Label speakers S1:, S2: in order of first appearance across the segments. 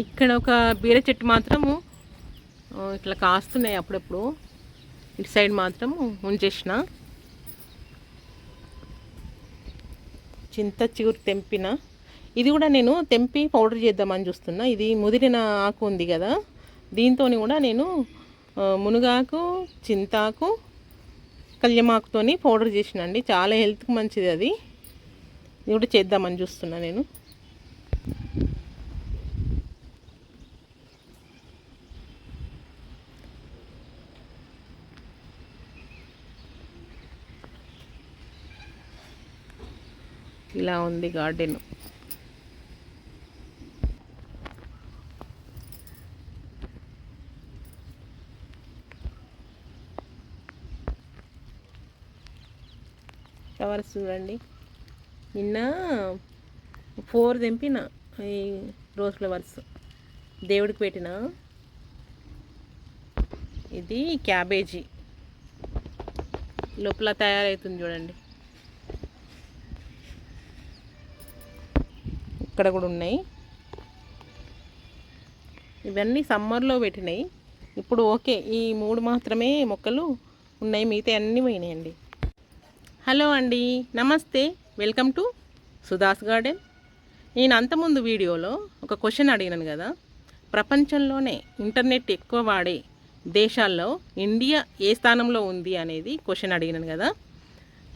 S1: ఇక్కడ ఒక బీర చెట్టు మాత్రము ఇట్లా కాస్తున్నాయి అప్పుడప్పుడు. ఇటు సైడ్ మాత్రము ఉంచేసిన చింత చిగురు తెంపిన. ఇది కూడా నేను తెంపి పౌడర్ చేద్దామని చూస్తున్నా. ఇది ముదిరిన ఆకు ఉంది కదా. దీంతో కూడా నేను మునగాకు చింతాకు కళ్యమాకుతోని పౌడర్ చేసినండి. చాలా హెల్త్కి మంచిది అది. ఇది కూడా చేద్దామని చూస్తున్నా నేను. ఇలా ఉంది గార్డెన్. ఫ్లవర్స్ చూడండి. నిన్న ఫోర్ తెంపిన ఈ రోజ్ ఫ్లవర్స్. దేవుడికి పెట్టిన. ఇది క్యాబేజీ. లోపల తయారవుతుంది చూడండి. ఇక్కడ కూడా ఉన్నాయి. ఇవన్నీ సమ్మర్లో పెట్టినాయి. ఇప్పుడు ఓకే ఈ మూడు మాత్రమే మొక్కలు ఉన్నాయి మిగతా అన్నీ పోయినాయండి. హలో అండి నమస్తే వెల్కమ్ టు సుధాస్ గార్డెన్. నేను అంతకుముందు వీడియోలో ఒక క్వశ్చన్ అడిగినాను కదా ప్రపంచంలోనే ఇంటర్నెట్ ఎక్కువ వాడే దేశాల్లో ఇండియా ఏ స్థానంలో ఉంది అనేది క్వశ్చన్ అడిగినాను కదా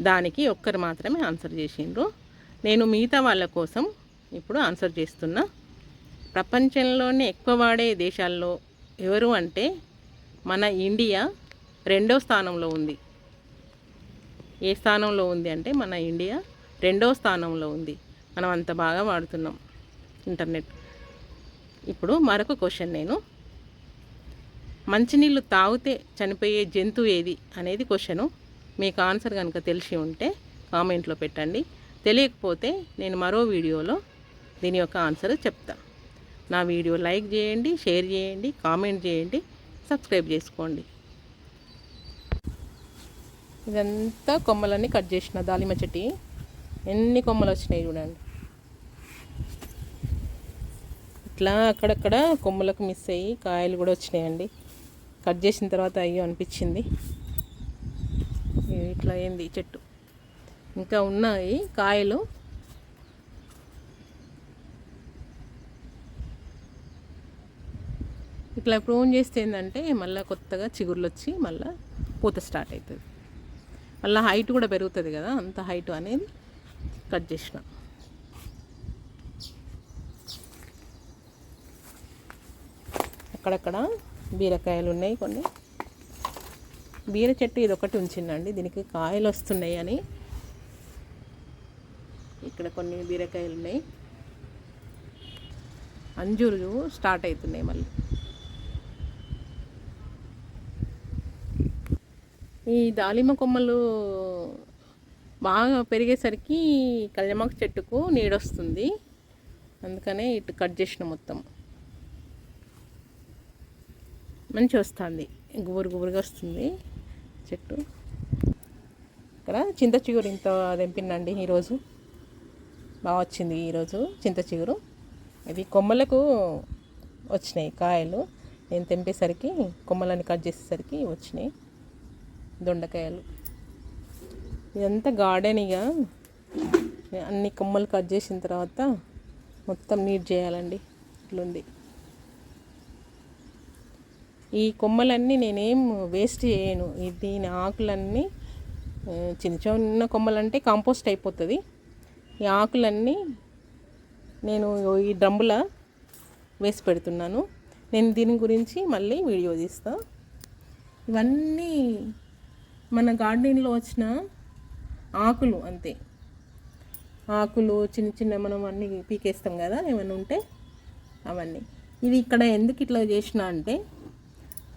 S1: దానికి ఒక్కరు మాత్రమే ఆన్సర్ చేసిండ్రు. నేను మిగతా వాళ్ళ కోసం ఇప్పుడు ఆన్సర్ చేస్తున్నా. ప్రపంచంలోనే ఎక్కువ వాడే దేశాల్లో ఎవరు అంటే మన ఇండియా రెండో స్థానంలో ఉంది. ఏ స్థానంలో ఉంది అంటే మన ఇండియా రెండో స్థానంలో ఉంది. మనం అంత బాగా వాడుతున్నాం ఇంటర్నెట్. ఇప్పుడు మరొక క్వశ్చన్ నేను. మంచినీళ్ళు తాగితే చనిపోయే జంతువు ఏది అనేది క్వశ్చను మీకు ఆన్సర్ కనుక తెలిసి ఉంటే కామెంట్లో పెట్టండి. తెలియకపోతే నేను మరో వీడియోలో దీని యొక్క ఆన్సర్ చెప్తా. నా వీడియో లైక్ చేయండి షేర్ చేయండి కామెంట్ చేయండి సబ్స్క్రైబ్ చేసుకోండి. ఇదంతా కొమ్మలన్నీ కట్ చేసిన దాలిమ చెట్టి. ఎన్ని కొమ్మలు వచ్చినాయి చూడండి. ఇట్లా అక్కడక్కడ కొమ్మలకు మిస్ అయ్యి కాయలు కూడా వచ్చినాయండి. కట్ చేసిన తర్వాత అయ్యో అనిపించింది. ఇట్లా అయింది చెట్టు. ఇంకా ఉన్నాయి కాయలు. ఇట్లా ప్రూన్ చేస్తే ఏంటంటే మళ్ళీ కొత్తగా చిగుర్లు వచ్చి మళ్ళీ పూత స్టార్ట్ అవుతుంది మళ్ళీ హైట్ కూడా పెరుగుతుంది కదా అంత హైట్ అనేది కట్ చేసిన. అక్కడక్కడ బీరకాయలు ఉన్నాయి కొన్ని. బీర చెట్టు ఇది ఒకటి ఉంచిందండి దీనికి కాయలు వస్తున్నాయి అని. ఇక్కడ కొన్ని బీరకాయలు ఉన్నాయి. అంజూరు స్టార్ట్ అవుతున్నాయి మళ్ళీ. ఈ దాలిమ కొమ్మలు బాగా పెరిగేసరికి కళ్యామాకు చెట్టుకు నీడొస్తుంది. అందుకనే ఇటు కట్ చేసిన మొత్తం. మంచి వస్తుంది. గుబురు గుబురుగా వస్తుంది చెట్టు. ఇక్కడ చింత చిగురు ఇంత తెంపిందండి ఈరోజు. బాగా వచ్చింది ఈరోజు చింత చిగురు. ఇది కొమ్మలకు వచ్చినాయి కాయలు. నేను తెంపేసరికి కొమ్మలని కట్ చేసేసరికి వచ్చినాయి. దొండకాయలు. ఇదంతా గార్డెన్ ఇక అన్ని కొమ్మలు కట్ చేసిన తర్వాత మొత్తం నీట్ చేయాలండి. ఇట్లుంది. ఈ కొమ్మలన్నీ నేనేం వేస్ట్ చేయను. ఈ దీని ఆకులన్నీ చిన్న చిన్న కొమ్మలంటే కాంపోస్ట్ అయిపోతుంది. ఈ ఆకులన్నీ నేను ఈ డ్రమ్ముల వేసి పెడుతున్నాను. నేను దీని గురించి మళ్ళీ వీడియో తీస్తా. ఇవన్నీ మన గార్డెన్లో వచ్చిన ఆకులు అంతే. ఆకులు చిన్న చిన్న మనం అన్నీ పీకేస్తాం కదా ఏమైనా ఉంటే అవన్నీ. ఇది ఇక్కడ ఎందుకు ఇట్లా చేసిన అంటే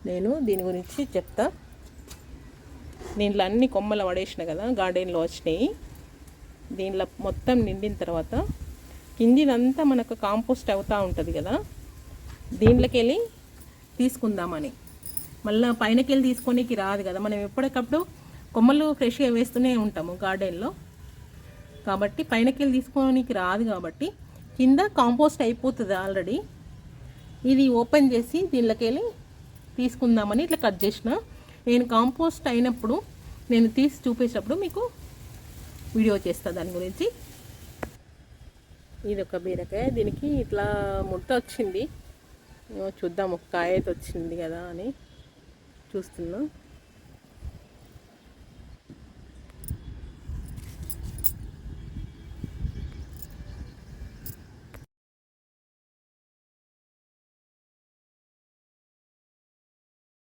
S1: నేను దీని గురించి చెప్తా. దీంట్లో అన్ని కొమ్మలు పడేసిన కదా గార్డెన్లో వచ్చినాయి. దీంట్లో మొత్తం నిండిన తర్వాత కిందిదంతా మనకు కాంపోస్ట్ అవుతూ ఉంటుంది కదా దీంట్లోకి వెళ్ళి తీసుకుందామని. మళ్ళీ పైనకి వెళ్ళి తీసుకోనికి రాదు కదా. మనం ఎప్పటికప్పుడు కొమ్మలు ఫ్రెష్గా వేస్తూనే ఉంటాము గార్డెన్లో కాబట్టి పైనకి వెళ్ళి తీసుకోనికి రాదు కాబట్టి కింద కాంపోస్ట్ అయిపోతుంది ఆల్రెడీ ఇది ఓపెన్ చేసి దీనిలోకి వెళ్ళి తీసుకుందామని ఇట్లా కట్ చేసిన. నేను కాంపోస్ట్ అయినప్పుడు నేను తీసి చూపించినప్పుడు మీకు వీడియో చేస్తా దాని గురించి. ఇది ఒక బీరకాయ. దీనికి ఇట్లా ముట్ట వచ్చింది. చూద్దాం ఒక కాయ అయితే వచ్చింది కదా అని. చూస్తున్నాం.